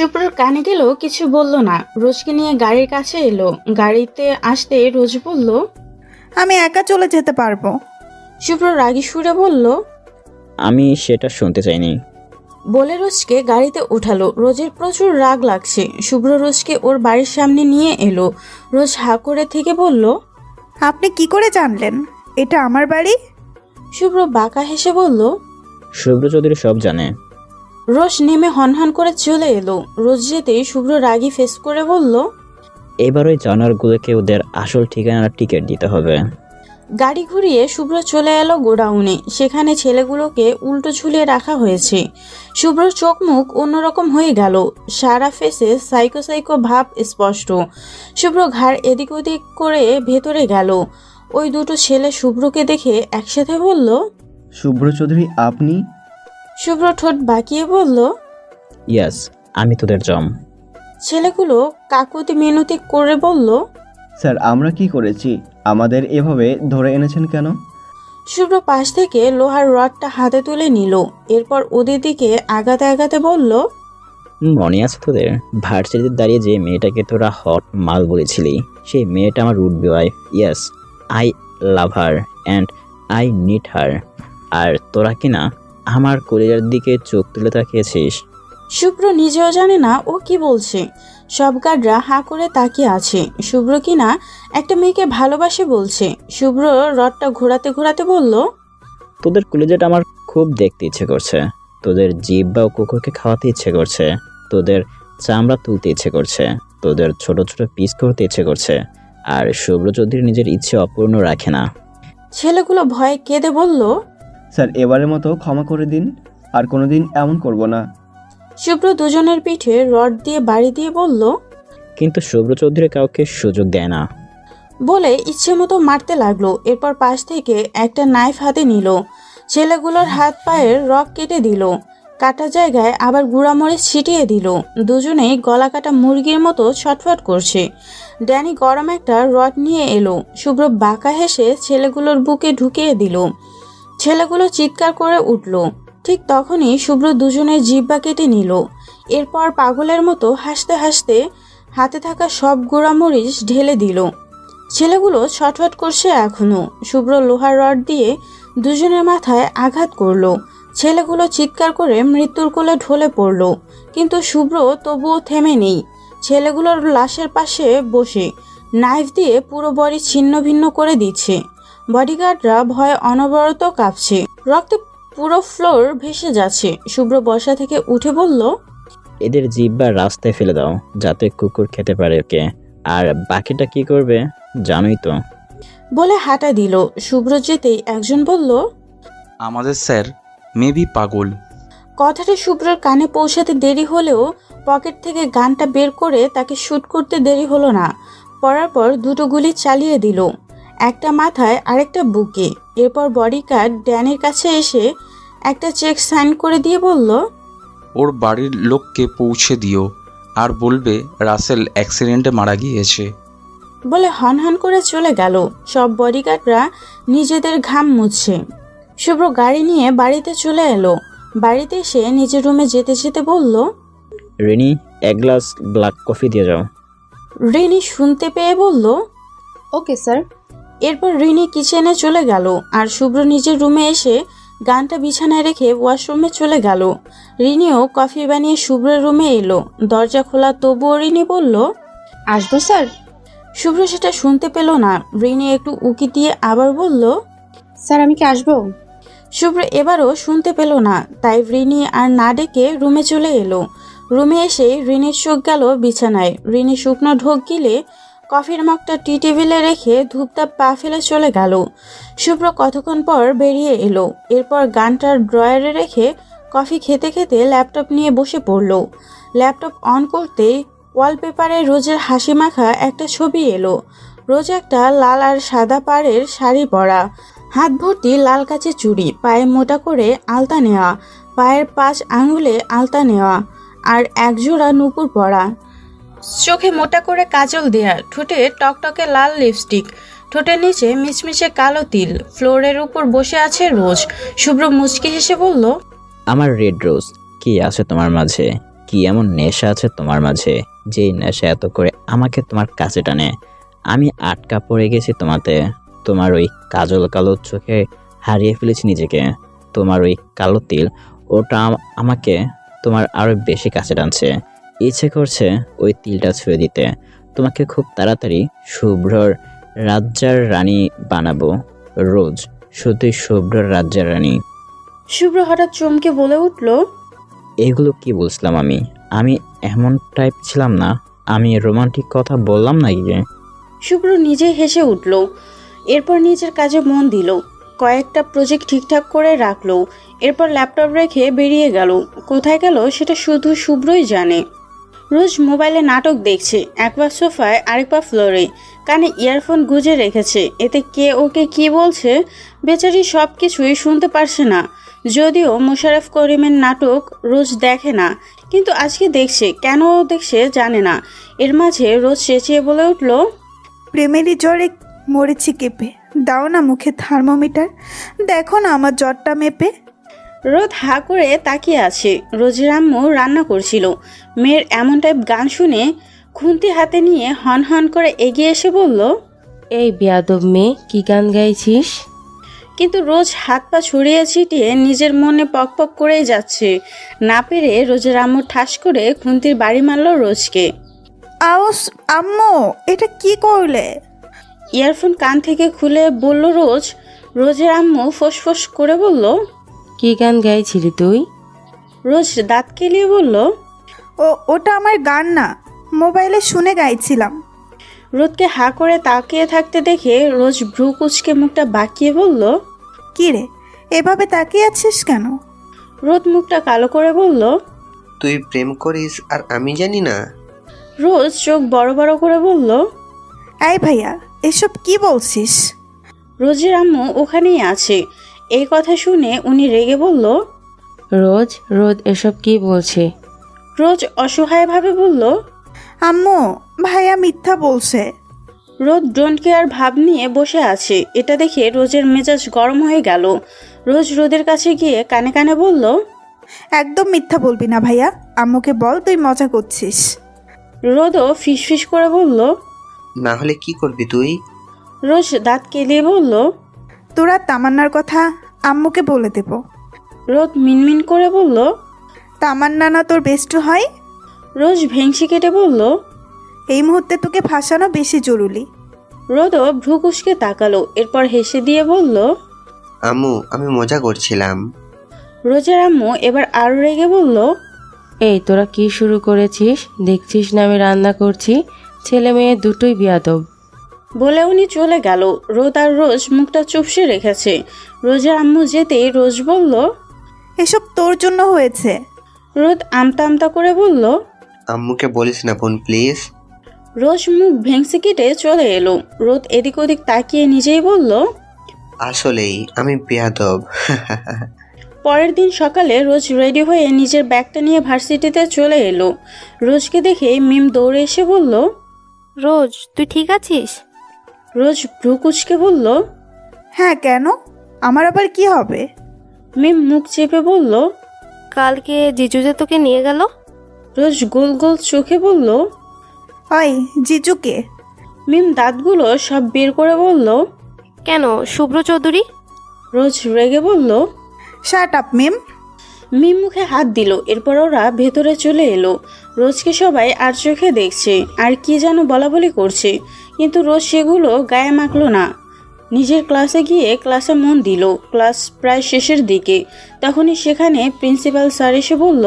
শুভ্রর কানে গেল কিছু বলল না। রোজকে নিয়ে গাড়ির কাছে এলো। গাড়িতে আসতে রোজ বলল আমি একা চলে যেতে পারব। শুভ্র রাগী সুরে বলল আমি সেটা শুনতে চাইনি। বলে রোজকে গাড়িতে উঠালো। রোজের প্রচুর রাগ লাগছে। শুভ্র রোজকে ওর বাড়ির সামনে নিয়ে এলো। রোজ হা করে থেকে বলল আপনি কি করে জানলেন? এটা আমার বাড়ি? শুভ্র বাঁকা হেসে বলল শুভ্র চৌধুরী সব জানে। রোজ নেমে হনহন করে চলে এলো। রোজ যেতেই শুভ্র রাগী ফেস করে বলল এবার ওই জানোয়ারগুলোকে ওদের আসল ঠিকানার টিকিট দিতে হবে। গাড়ি ঘুরিয়ে শুভ্র চলে এলো গোডাউনে। সেখানে ছেলেগুলোকে উল্টো ঝুলিয়ে রাখা হয়েছে। শুভ্র চোখ মুখ অন্যরকম হয়ে গেল। সারা ফেসে সাইকো সাইকো ভাব স্পষ্ট। শুভ্র ঘাড় এদিক ওদিক করে ভেতরে গেল। ওই দুটো ছেলে শুভ্রকে দেখে একসাথে বলল শুভ্র চৌধুরী আপনি শুভ্র ঠোঁট বাঁকিয়ে বলল ইয়াস আমি তোদের জম। ছেলেগুলো কাকুতি মিনতি করে বলল স্যার আমরা কি করেছি? আমাদের এভাবে ধরে এনেছেন কেন? শুভ্র পাশ থেকে লোহার রডটা হাতে তুলে নিল এরপর ওদের দিকে আগাতে আগাতে বলল মনে আছে তোদের? ভার্সিটিতে দাঁড়িয়ে যে মেয়েটাকে তোরা হট মাল বলেছিলি সেই মেয়েটা আমার root wife yes I love her and I need her আর তোরা কি না আমার কলিজার দিকে চোখ তুলে তাকিয়েছিস। শুভ্র নিজেও জানে না ও কি বলছে। সব গার্ডরা হাঁ করে তাকিয়ে আছে। শুভ্র কিনা একটা মেয়েকে ভালোবাসে বলছে। শুভ্র রডটা ঘোরাতে ঘোরাতে বলল তোদের কলিজাটা আমার খুব দেখতে ইচ্ছে করছে। তোদের জীব বা কুকুরকে খাওয়াতে ইচ্ছে করছে। তোদের চামড়া তুলতে ইচ্ছে করছে। তোদের ছোট ছোট পিস করতে ইচ্ছে করছে। আর শুভ্র চৌধুরী নিজের ইচ্ছে অপূর্ণ রাখে না। ছেলেগুলো ভয়ে কেঁদে বলল স্যার এবারের মতো ক্ষমা করে দিন আর কোনোদিন এমন করব না। শুভ্র দুজনের পিঠে রড দিয়ে বাড়ি দিয়ে বলল কিন্তু শুভ্র চৌধুরী কাউকে সুযোগ দেয় না। বলে ইচ্ছে মতো মারতে লাগল এরপর পাশ থেকে একটা নাইফ হাতে নিল। ছেলেগুলোর হাত পায়ের রক কেটে দিল। কাটা জায়গায় আবার গুঁড়ামরিচ ছিটিয়ে দিল। দুজনেই গলা কাটা মুরগির মতো ছটফট করছে। ড্যানি গরম একটা রড নিয়ে এলো। শুভ্র বাঁকা হেসে ছেলেগুলোর বুকে ঢুকিয়ে দিল। ছেলেগুলো চিৎকার করে উঠল। ঠিক তখনই শুভ্র দুজনের জিব্বা কেটে নিল। এরপর পাগলের মতো হাসতে হাসতে হাতে থাকা সব গুঁড়ামরিচ ঢেলে দিল। ছেলেগুলো ছটফট করছে এখনও। শুভ্র লোহার রড দিয়ে দুজনের মাথায় আঘাত করল। ছেলেগুলো চিৎকার করে মৃত্যুর কোলে ঢলে পড়ল। কিন্তু শুভ্র তবুও থেমে নেই। ছেলেগুলোর লাশের পাশে বসে। নাইফ দিয়ে পুরো বডি ছিন্ন ভিন্ন করে দিচ্ছে। বডিগার্ডরা ভয়ে অনবরত কাঁপছে। রক্তে পুরো ফ্লোর ভেসে যাচ্ছে। শুভ্র বসা থেকে উঠে বলল এদের জিব্বা রাস্তায় ফেলে দাও যাতে কুকুর খেতে পারে ওকে। আর বাকিটা কি করবে জানোই তো। বলে হাঁটা দিল। শুভ্র যেতেই একজন বলল আমাদের স্যার মেবি পাগল। কথাটা শুভ্রর কানে পৌঁছাতে দেরি হলেও পকেট থেকে গানটা বের করে তাকে শ্যুট করতে দেরি হলো না। পরার পর দুটো গুলি চালিয়ে দিল। একটা মাথায় আরেকটা বুকে। এরপর বডি গার্ড ড্যানের কাছে এসে একটা চেক সাইন করে দিয়ে বলল ওর বাড়ির লোককে পৌঁছে দিও। আর বলবে রাসেল অ্যাক্সিডেন্টে মারা গিয়েছে। বলে হনহন করে চলে গেল। সব বডিগার্ডরা নিজেদের ঘাম মুছছে শুভ্র গাড়ি নিয়ে বাড়িতে চলে এলো। বাড়িতে এসে নিজের রুমে যেতে যেতে বলল রিনি এক গ্লাস ব্ল্যাক কফি দিয়ে যাও। রিনি শুনতে পেয়ে বলল ওকে স্যার। এরপর রিনি কিচেনে চলে গেল আর শুভ্র নিজের রুমে এসে গানটা বিছানায় রেখে ওয়াশরুমে চলে গেল। রিনিও কফি বানিয়ে শুভ্রের রুমে এলো। দরজা খোলা তবুও রিনি বলল আসব স্যার। শুভ্র সেটা শুনতে পেল না। রিনি একটু উকি দিয়ে আবার বলল স্যার আমি কি আসব? শুভ্র এবারও শুনতে পেল না তাই রিনি আর না ডেকে রুমে চলে এলো। রুমে এসে রিনির চোখ গেল বিছানায়। রিনি শুকনো ঢোক গিলে কফির মগটা টি টেবিলে রেখে ধূপধাপ পা ফেলে চলে গেল। শুভ্র কতক্ষণ পর বেরিয়ে এলো। এরপর গানটার ড্রয়ারে রেখে কফি খেতে খেতে ল্যাপটপ নিয়ে বসে পড়ল। ল্যাপটপ অন করতেই ওয়ালপেপারে রোজের হাসি মাখা একটা ছবি এলো। রোজ একটা লাল আর সাদা পাড়ের শাড়ি পরা। হাত ভর্তি লাল কাচের চুড়ি, পায়ে মোটা করে আলতা নেওয়া, পায়ের পাঁচ আঙুলে আলতা নেওয়া, আর একজোড়া নুপুর পরা। চোখে মোটা করে কাজল দেয়া ঠোঁটে টকটকে লাল লিপস্টিক, ঠোঁটের নিচে মিচমিচে কালো তিল, ফ্লোরের উপর বসে আছে রোজ। শুভ্র মুচকি হেসে বলল, আমার রেড রোজ, কি আছে তোমার মাঝে? কি এমন নেশা আছে তোমার মাঝে? যেই নেশা এত করে আমাকে তোমার কাছে টানে। আমি আটকা পড়ে গেছি তোমাতে। তোমার ওই কাজল কালো চোখে হারিয়ে ফেলেছি নিজেকে। তোমার ওই কালো তিল, ওটা আমাকে তোমার আরও বেশি কাছে টানছে। ইচ্ছে করছে ওই তিলটা ছুঁয়ে দিতে। তোমাকে খুব তাড়াতাড়ি শুভ্রর রাজ্যার রানী বানাবো রোজ। শুধুই শুভ্রর রাজ্যার রানী। শুভ্র হঠাৎ চমকে বলে উঠল এগুলো কি বলছিলাম আমি? আমি এমন টাইপ ছিলাম না। আমি রোমান্টিক কথা বললাম না গিয়ে শুভ্র নিজে হেসে উঠল এরপর নিজের কাজে মন দিল কয়েকটা প্রজেক্ট ঠিকঠাক করে রাখল এরপর ল্যাপটপ রেখে বেরিয়ে গেল। কোথায় গেল সেটা শুধু শুভ্রই জানে। রোজ মোবাইলে নাটক দেখছে একবার সোফায় আরেকবার ফ্লোরে। কানে ইয়ারফোন গুজে রেখেছে, এতে কে ওকে কি বলছে? বেচারি সব কিছুই শুনতে পারছে না। যদিও মোশাররফ করিমের নাটক রোজ দেখে না, কিন্তু আজকে দেখছে, কেন দেখছে জানে না। এর মাঝে রোজ চেঁচিয়ে বলে উঠল প্রেমেরই জ্বরে মরেছি কেঁপে। দাও না মুখে থার্মোমিটার। দেখো না আমার জ্বরটা মেপে। রোদ হা করে তাকিয়ে আছে। রোজের আম্মু রান্না করছিল। মেয়ের এমন টাইপ গান শুনে খুন্তি হাতে নিয়ে হন হন করে এগিয়ে এসে বলল এই বেয়াদব মেয়ে কি গান গাইছিস? কিন্তু রোজ হাত পা ছড়িয়ে ছিটিয়ে নিজের মনে পক পক করেই যাচ্ছে। না পেরে রোজের আম্মু ঠাস করে খুন্তির বাড়ি মারল রোজকে। আওস আম্মু এটা কি করলে? ইয়ারফোন কান থেকে খুলে বলল রোজ। রোজের আম্মু ফোঁস করে বলল কি গান গাইছিলি তুই? রোজ দাঁত কেলিয়ে বলল ও ওটা আমার গান না মোবাইলে শুনে গাইছিলাম। রোদকে হা করে তাকিয়ে থাকতে দেখে রোজ ভ্রু কুচকে মুখটা বাঁকিয়ে বলল কি রে এভাবে তাকিয়ে আছিস কেন? রোদ মুখটা কালো করে বলল তুই প্রেম করিস আর আমি জানি না। রোজ চোখ বড় বড় করে বলল এই ভাইয়া এসব কি বলছিস? রোজের আম্মু ওখানেই আছে এই কথা শুনে উনি রেগে বলল রোজ রোদ এসব কি বলছে? রোজ অসহায়ভাবে বলল আম্মু ভাইয়া মিথ্যা বলছে। রোদ ডোন্ট কেয়ার ভাব নিয়ে বসে আছে এটা দেখে রোজের মেজাজ গরম হয়ে গেল। রোজ রোদের কাছে গিয়ে কানে কানে বলল একদম মিথ্যা বলবি না ভাইয়া আম্মুকে বল তুই মজা করছিস। রোদও ফিস ফিসফিস করে বলল না হলে কি করবি তুই? রোজ দাঁত কেলিয়ে বলল তোরা তামান্নার কথা আম্মুকে বলে দেব। রোদ মিনমিন করে বলল তামান্না না তোর বেস্ট হয়? রোজ ভেংসি কেটে বলল এই মুহূর্তে তোকে ফাঁসানো বেশি জরুরি। রোদও ভ্রু কুচকে তাকালো এরপর হেসে দিয়ে বলল আম্মু আমি মজা করছিলাম। রোজের আম্মু এবার আরও রেগে বলল এই তোরা কি শুরু করেছিস? দেখছিস না আমি রান্না করছি? ছেলে মেয়ে দুটোই বিয়াদব। বলে উনি চলে গেল। রোদ আর রোজ মুখটা চুপসে রেখেছে। রোজের আম্মু যেতেই রোজ বলল এসব তোর জন্য হয়েছে। রোদ আমতা আমতা করে বলল আম্মুকে বলিস না বোন প্লিজ। রোজ মুখ ভেংসে কেটে চলে এলো। রোদ এদিক ওদিক তাকিয়ে নিজেই বলল আসলেই আমি বেয়াদব। পরের দিন সকালে রোজ রেডি হয়ে নিজের ব্যাগটা নিয়ে ভার্সিটিতে চলে এলো। রোজকে দেখে মিম দৌড়ে এসে বলল রোজ তুই ঠিক আছিস? রোজ ভ্রু কুচকে বলল হ্যাঁ কেন? আমার আবার কি হবে? মিম মুখ চেপে বলল কালকে জিজু যে তোকে নিয়ে গেল? রোজ গোল গোল চোখে বলল ওই জিজুকে। মিম দাঁতগুলো সব বের করে বলল কেন শুভ্র চৌধুরী? রোজ রেগে বলল শার্ট আপ মিম মিম মুখে হাত দিল এরপর ওরা ভেতরে চলে এলো। রোজকে সবাই আর চোখে দেখছে আর কি যেন বলা বলি করছে। কিন্তু রোজ সেগুলো গায়ে মাখলো না। নিজের ক্লাসে গিয়ে ক্লাসে মন দিল ক্লাস প্রায় শেষের দিকে। তখনই সেখানে প্রিন্সিপাল স্যার এসে বলল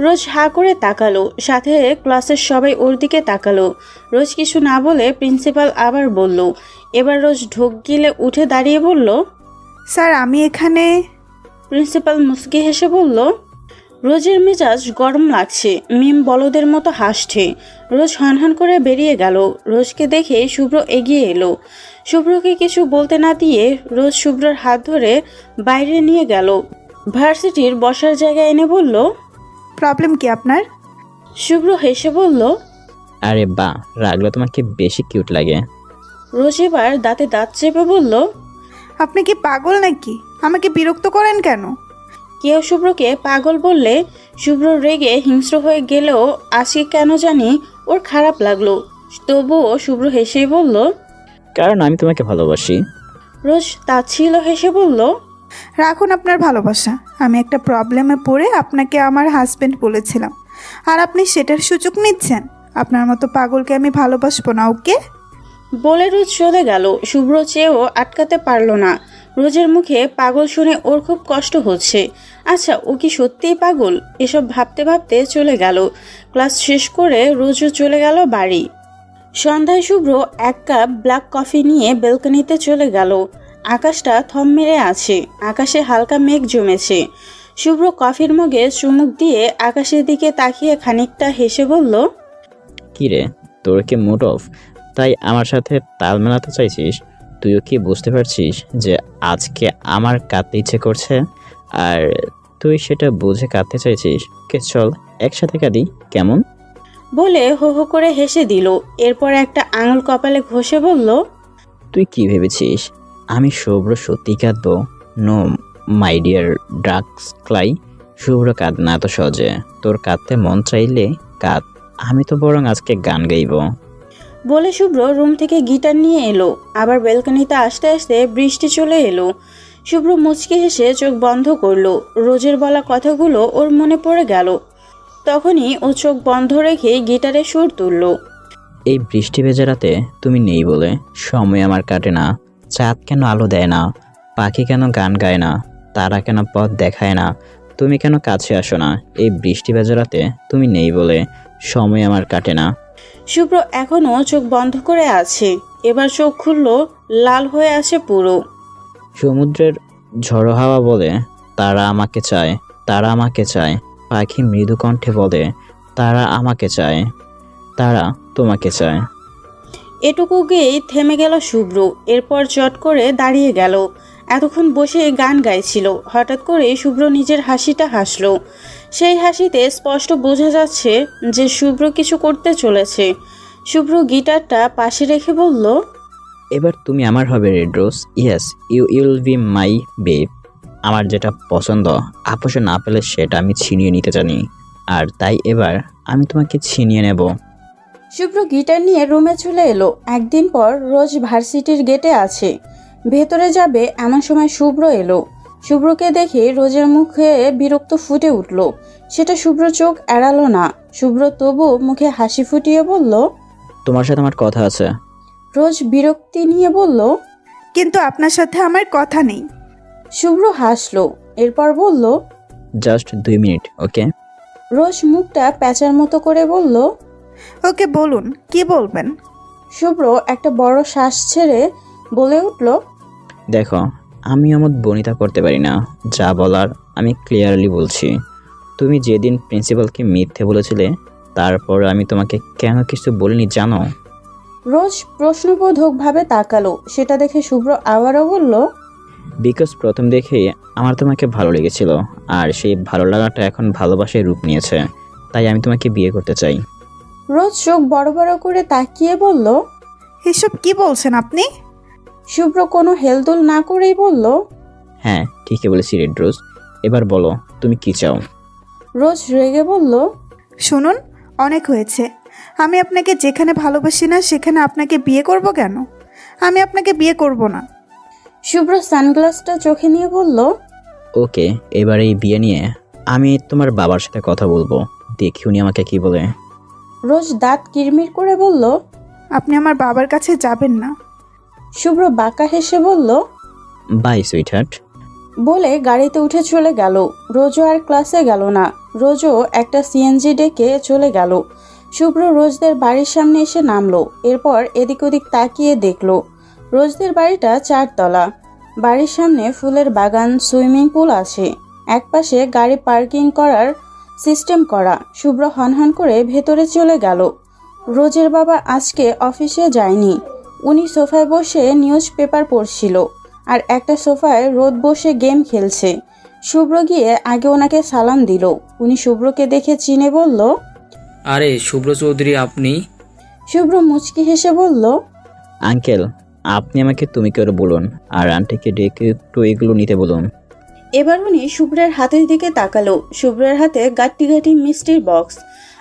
রোজ হা করে তাকালো সাথে ক্লাসের সবাই ওর দিকে তাকালো। রোজ কিছু না বলে প্রিন্সিপাল আবার বলল এবার রোজ ঢোক গিলে উঠে দাঁড়িয়ে বলল স্যার আমি এখানে প্রিন্সিপাল মুসকি হেসে বলল রোজের মেজাজ গরম লাগছে মিম বলদের মতো হাসছে। রোজ হনহন করে বেরিয়ে গেল রোজকে দেখে শুভ্র এগিয়ে এলো। শুভ্রকে কিছু বলতে না দিয়ে রোজ শুভ্রর হাত ধরে বাইরে নিয়ে গেল। ভার্সিটির বসার জায়গায় এনে বলল প্রবলেম কি আপনার? শুভ্র হেসে বলল আরে বা রাগলে তোমাকে বেশি কিউট লাগে। রোজ এবার দাঁতে দাঁত চেপে বলল আপনি কি পাগল নাকি? আমাকে বিরক্ত করেন কেন? কেউ শুভ্রকে পাগল বললে শুভ্র রেগে হিংস্র হয়ে গেলেও আজকে কেন জানি ওর খারাপ লাগল। তবুও শুভ্র হেসেই বলল কারণ আমি তোমাকে ভালোবাসি। রোজ তাচ্ছিল হেসে বলল রাখুন আপনার ভালোবাসা। আমি একটা প্রবলেমে পড়ে আপনাকে আমার হাজবেন্ড বলেছিলাম। আর আপনি সেটার সুযোগ নিচ্ছেন। আপনার মতো পাগলকে আমি ভালোবাসবো না ওকে? বলে রোজ চলে গেল। শুভ্র চেয়েও আটকাতে পারল না। রোজের মুখে পাগল শুনে ওর খুব কষ্ট হচ্ছে। আচ্ছা ও কি সত্যিই পাগল? এসব ভাবতে ভাবতে চলে গেল। ক্লাস শেষ করে রোজও চলে গেল বাড়ি। সন্ধ্যায় শুভ্র এক কাপ ব্ল্যাক কফি নিয়ে বেলকনিতে চলে গেল। আকাশটা থম মেরে আছে। আকাশে হালকা মেঘ জমেছে। শুভ্র কফির মগে চুমুক দিয়ে আকাশের দিকে তাকিয়ে খানিকটা হেসে বলল কি রে তোর কি মুড অফ তাই আমার সাথে তাল মেলাতে চাইছিস? তুইও কি বুঝতে পারছিস যে আজকে আমার কাঁদতে ইচ্ছে করছে? আর তুই সেটা বুঝে কাঁদতে চাইছিস? কে চল একসাথে কাঁদি কেমন? বলে হো হো করে হেসে দিল। এরপর একটা আঙুল কপালে ঘষে বলল তুই কি ভেবেছিস? আমি শুভ্র সত্যি কাঁদবো no my dear drugs cry Shubhro কাঁদ না এত সহজে। তোর কাঁদতে মন চাইলে কাঁদ। আমি তো বরং আজকে গান গাইবো। বলে শুভ্র রুম থেকে গিটার নিয়ে এলো। আবার বেলকনিতে আসতে আসতে বৃষ্টি চলে এলো। শুভ্র মুচকি হেসে চোখ বন্ধ করল। রোজের বলা কথাগুলো ওর মনে পড়ে গেল। তখনই ও চোখ বন্ধ রেখে গিটারে সুর তুলল। এই বৃষ্টি ভেজা রাতে তুমি নেই বলে। সময় আমার কাটে না। চাঁদ কেন আলো দেয় না? পাখি কেন গান গায় না? তারা কেন পথ দেখায় না? তুমি কেন কাছে আসো না? এই বৃষ্টি ভেজা রাতে তুমি নেই বলে। সময় আমার কাটে না। শুভ্র এখনও চোখ বন্ধ করে আছে। এবার চোখ খুলল লাল হয়ে আছে পুরো। সমুদ্রের ঝড়ো হাওয়া বলে তারা আমাকে চায় তারা আমাকে চায়। পাখি মৃদু কণ্ঠে বলে তারা আমাকে চায় তারা তোমাকে চায়। এটুকু গিয়েই থেমে গেল শুভ্র এরপর চট করে দাঁড়িয়ে গেল। এতক্ষণ বসে গান গাইছিল। হঠাৎ করে শুভ্র নিজের হাসিটা হাসলো। সেই হাসিতে স্পষ্ট বোঝা যাচ্ছে যে শুভ্র কিছু করতে চলেছে। শুভ্র গিটারটা পাশে রেখে বলল এবার তুমি আমার হবে red rose yes you you'll be my babe. আমার যেটা পছন্দ আপোষে না পেলে সেটা আমি ছিনিয়ে নিতে জানি। আর তাই এবার আমি তোমাকে ছিনিয়ে নেব। শুভ্র গিটার নিয়ে রুমে চলে এলো। একদিন পর রোজ ভার্সিটির গেটে আছে। ভেতরে যাবে এমন সময় শুভ্র এলো। শুভ্রকে দেখে রোজের মুখে বিরক্ত ফুটে উঠল। সেটা শুভ্র চোখ এড়ালো না। শুভ্র তবু মুখে হাসি ফুটিয়ে বলল তোমার সাথে আমার কথা আছে। রোজ বিরক্তি নিয়ে বলল কিন্তু আপনার সাথে আমার কথা নেই। শুভ্র হাসলো। এরপর বলল জাস্ট দুই মিনিট ওকে? রোজ মুখটা প্যাঁচার মতো করে বলল ওকে বলুন কি বলবেন? শুভ্র একটা বড় শ্বাস ছেড়ে বলে উঠল দেখো আমি আমার বনিতা করতে পারি না। যা বলার আমি ক্লিয়ারলি বলছি। তুমি যেদিন প্রিন্সিপালকে মিথ্যে বলেছিলে তারপর আমি তোমাকে কেন কিছু বলিনি জানো? রোজ প্রশ্নবোধকভাবে তাকালো। সেটা দেখে শুভ্র আবারও বলল বিকজ প্রথম দেখেই আমার তোমাকে ভালো লেগেছিল আর সেই ভালো লাগাটা এখন ভালোবাসায় রূপ নিয়েছে। তাই আমি তোমাকে বিয়ে করতে চাই। রোজ চোখ বড় বড় করে তাকিয়ে বলল এসব কি বলছেন আপনি? শুভ্র কোনো হেলদোল না করেই বলল হ্যাঁ ঠিকই বলেছি রেড রোজ। এবার বলো তুমি কি চাও? রোজ রেগে বলল শুনুন অনেক হয়েছে। আমি আপনাকে যেখানে ভালোবাসি না সেখানে আপনাকে বিয়ে করব কেন? আমি আপনাকে বিয়ে করব না। শুভ্র সানগ্লাসটা চোখে নিয়ে বলল ওকে এবার এই বিয়ে নিয়ে আমি তোমার বাবার সাথে কথা বলব। দেখি উনি আমাকে কি বলে। রোজ দাঁত কিরমির করে বলল আপনি আমার বাবার কাছে যাবেন না। শুভ্র বাঁকা হেসে বলল বাই সুইটহার্ট। বলে গাড়িতে উঠে চলে গেল। রোজও আর ক্লাসে গেল না। রোজও একটা সিএনজি ডেকে চলে গেল। শুভ্র রোজদের বাড়ির সামনে এসে নামলো। এরপর এদিক ওদিক তাকিয়ে দেখল। রোজদের বাড়িটা চারতলা। বাড়ির সামনে ফুলের বাগান সুইমিং পুল আছে। একপাশে গাড়ি পার্কিং করার সিস্টেম করা। শুভ্র হনহন করে ভেতরে চলে গেল। রোজের বাবা আজকে অফিসে যায়নি। উনি সোফায় বসে নিউজ পেপার পড়ছিল আর একটা সোফায় রোদ বসে গেম খেলছে। শুভ্র গিয়ে আগে ওনাকে সালাম দিল। উনি শুভ্রকে দেখে চিনে বলল আরে শুভ্র চৌধুরী আপনি? শুভ্র মুচকি হেসে বলল আঙ্কেল আপনি আমাকে তুমি করে বলুন আর আন্টিকে ডেকে একটু এগুলো নিতে বলুন। এবার উনি শুভ্রের হাতের দিকে তাকালো। শুভ্রের হাতে গাট্টি গাটি মিষ্টির বক্স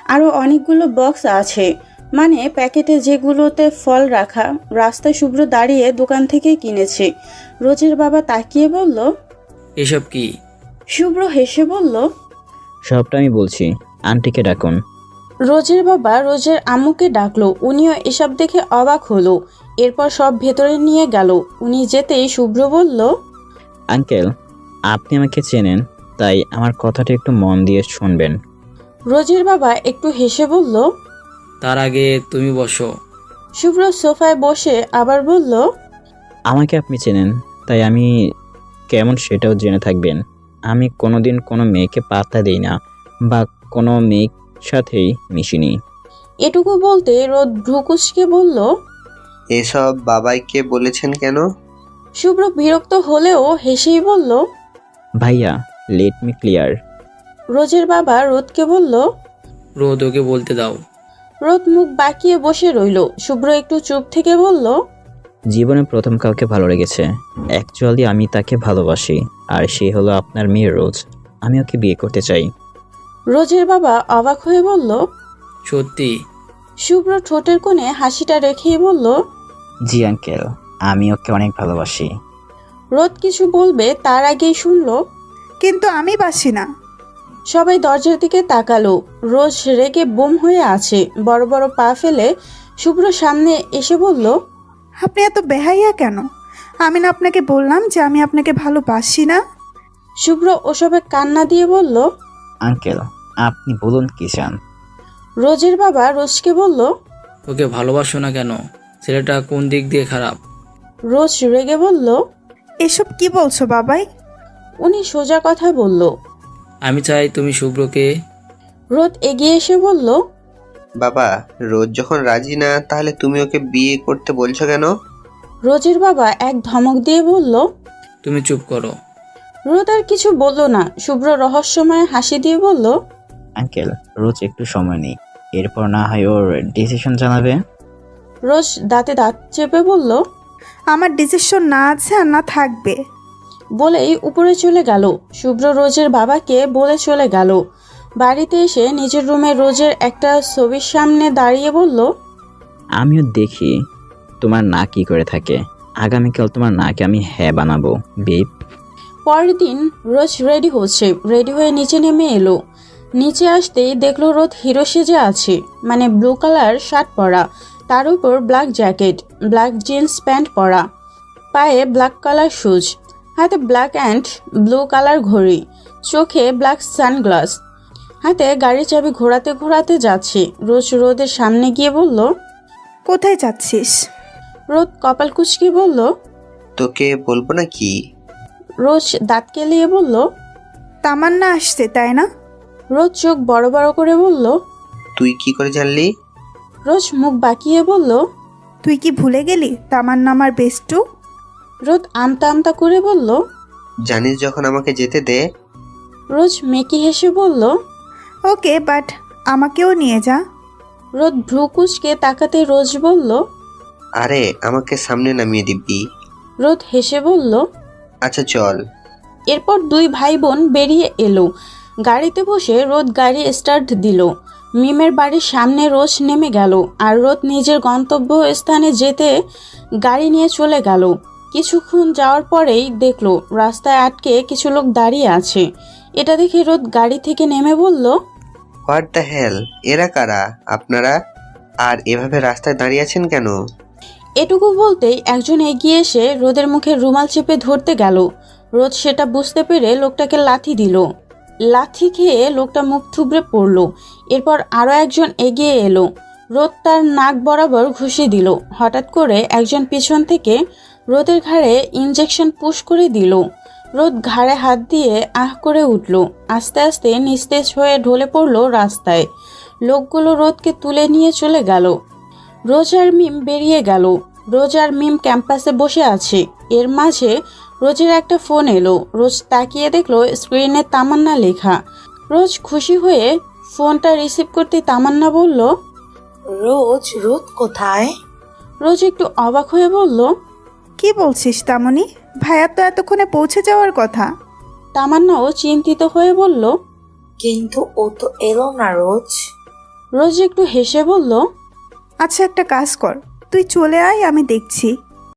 আরও অনেকগুলো বক্স আছে। মানে প্যাকেটে যেগুলোতে ফল রাখা রাস্তায় শুভ্র দাঁড়িয়ে দোকান থেকে কিনেছে। রোজের বাবা তাকিয়ে বলল এসব কি? শুভ্র হেসে বলল সবটা আমি বলছি আন্টিকে ডাকুন। রোজের বাবা রোজের আম্মুকে ডাকলো উনিও এসব দেখে অবাক হলো। এরপর সব ভেতরে নিয়ে গেল। উনি যেতেই শুভ্র বলল আঙ্কেল আপনি আমাকে চেনেন তাই আমার কথাটা একটু মন দিয়ে শুনবেন। রোজের বাবা একটু হেসে বলল তার আগে তুমি বসো। শুভ্র সোফায় বসে আবার বলল আমাকে আপনি চেনেন তাই আমি কেমন সেটাও জেনে থাকবেন। আমি কোনোদিন কোনো মেয়েকে পাত্তা দিই না বা কোনো মেয়ের সাথেই মিশিনি। এটুকু বলতে রোদ ভ্রুকুশকে বলল এসব বাবাইকে বলেছেন কেন? শুভ্র বিরক্ত হলেও হেসেই বলল ভাইয়া লেট মি ক্লিয়ার রোজের বাবা রোদকে বলল রোদ ওকে বলতে দাও। রোদ মুখ বাঁকিয়ে বসে রইল। শুভ্র একটু চুপ থেকে বলল জীবনে প্রথম কাউকে ভালো লেগেছে। অ্যাকচুয়ালি আমি তাকে ভালোবাসি আর সে হলো আপনার মেয়ে রোজ। আমি ওকে বিয়ে করতে চাই। রোজের বাবা অবাক হয়ে বলল সত্যি? শুভ্র ঠোঁটের কোণে হাসিটা রেখেই বলল জি আঙ্কেল আমি ওকে অনেক ভালোবাসি। রোদ কিছু বলবে তার আগেই শুনল কিন্তু আমি বাসি না। সবাই দরজার দিকে তাকালো। রোজ রেগে বোম হয়ে আছে। বড় বড় পা ফেলে শুভ্র সামনে এসে বলল আপনি এত বেহাইয়া কেন? আমি না আপনাকে বললাম যে আমি আপনাকে ভালোবাসি না। শুভ্র ওসবে কান্না দিয়ে বলল আঙ্কেল আপনি বলুন কি চান? রোজের বাবা রোজকে বলল ওকে ভালোবাসো না কেন? ছেলেটা কোন দিক দিয়ে খারাপ? রোজ রেগে বলল এসব কি বলছো বাবাই? উনি সোজা কথা বলল আমি চাই তুমি শুভ্রকে রোদ এগিয়ে এসে বলল বাবা রোজ যখন রাজি না তাহলে তুমি ওকে বিয়ে করতে বলছো কেন? রোজের বাবা এক ধমক দিয়ে বলল তুমি চুপ করো। রোদ আর কিছু বলল না। শুভ্র রহস্যময় হাসি দিয়ে বলল আঙ্কেল রোজ একটু সময় নেই। এরপর না হয় ওর ডিসিশন জানাবে। রোজ দাঁতে দাঁত চেপে বলল আমার ডিসিশন না আছে আর না থাকবে। বলেই উপরে চলে গেল। শুভ্র রোজের বাবাকে বলে চলে গেল। বাড়িতে এসে নিজের রুমে রোজের একটা ছবির সামনে দাঁড়িয়ে বলল আমিও দেখি তোমার না কি করে থাকে। আগামীকাল তোমার নাকে আমি হ্যাঁ বানাবো বেব। পরের দিন রোজ রেডি হচ্ছে রেডি হয়ে নিচে নেমে এলো। নিচে আসতেই দেখল রোদ হিরো সেজে আছে মানে ব্লু কালার শার্ট পরা তার উপর black jacket black jeans pant পরা পায়ে ব্ল্যাক কালার শুজ হাতে ব্ল্যাক অ্যান্ড ব্লু কালার ঘড়ি চোখে ব্ল্যাক সানগ্লাস হাতে গাড়ির চাবি ঘোরাতে ঘোরাতে যাচ্ছে। রোজ রোদের সামনে গিয়ে বলল কোথায় যাচ্ছিস? রোদ কপাল কুচকে বলল তোকে বলব না কি রোজ দাঁত কেলিয়ে বলল তামান্না আসছে তাই না? রোজ চোখ বড় বড় করে বলল তুই কি করে জানলি? রোজ মুখ বাঁকিয়ে বলল তুই কি ভুলে গেলি? তামান্না আমার বেস্টু রোদ আমতা আমতা করে বলল জানিস যখন আমাকে যেতে দে। রোজ মেকি হেসে বলল ওকে বাট আমাকেও নিয়ে যা। রোদ ভ্রুকুচকে তাকাতে রোজ বলল আরে আমাকে সামনে নামিয়ে দিবি। রোদ হেসে বলল আচ্ছা চল। এরপর দুই ভাই বোন বেরিয়ে এলো। গাড়িতে বসে রোদ গাড়ি স্টার্ট দিল। মিমের বাড়ির সামনে রোজ নেমে গেল আর রোদ নিজের গন্তব্য স্থানে যেতে গাড়ি নিয়ে চলে গেল। কিছুক্ষণ যাওয়ার পরেই দেখল রাস্তায় আটকে কিছু লোক দাঁড়িয়ে আছে। এটা দেখে রোদ গাড়ি থেকে নেমে বলল হোয়াট দ্য হেল এরা কারা? আপনারা? আর এভাবে রাস্তায় দাঁড়িয়ে আছেন কেন? এটুকু বলতেই একজন এগিয়ে এসে রোদের মুখে রুমাল চেপে ধরতে গেল। রোদ সেটা বুঝতে পেরে লোকটাকে লাথি দিল। লাথি খেয়ে লোকটা মুখ থুবড়ে পড়ল। এরপর আরও একজন এগিয়ে এলো। রোদ তার নাক বরাবর ঘুষি দিল। হঠাৎ করে একজন পিছন থেকে রোদের ঘাড়ে ইঞ্জেকশন পুশ করে দিল। রোদ ঘাড়ে হাত দিয়ে আহ করে উঠল। আস্তে আস্তে নিস্তেজ হয়ে ঢলে পড়ল রাস্তায়। লোকগুলো রোদকে তুলে নিয়ে চলে গেল। রোজ আর মিম বেরিয়ে গেল। রোজ আর মিম ক্যাম্পাসে বসে আছে। এর মাঝে রোজের একটা ফোন এলো। রোজ তাকিয়ে দেখল স্ক্রিনে তামান্না লেখা। রোজ খুশি হয়ে ফোনটা রিসিভ করতে তামান্না বলল রোজ রোদ কোথায়? রোজ একটু অবাক হয়ে বলল কি বলছিস তামনি? ভাইয়া তো এতক্ষণে পৌঁছে যাওয়ার কথা। তামান্নাও চিন্তিত হয়ে বলল কিন্তু ও তো এলো না রোজ। রোজ একটু হেসে বলল আচ্ছা একটা কাজ কর। তুই চলে আয় আমি দেখছি।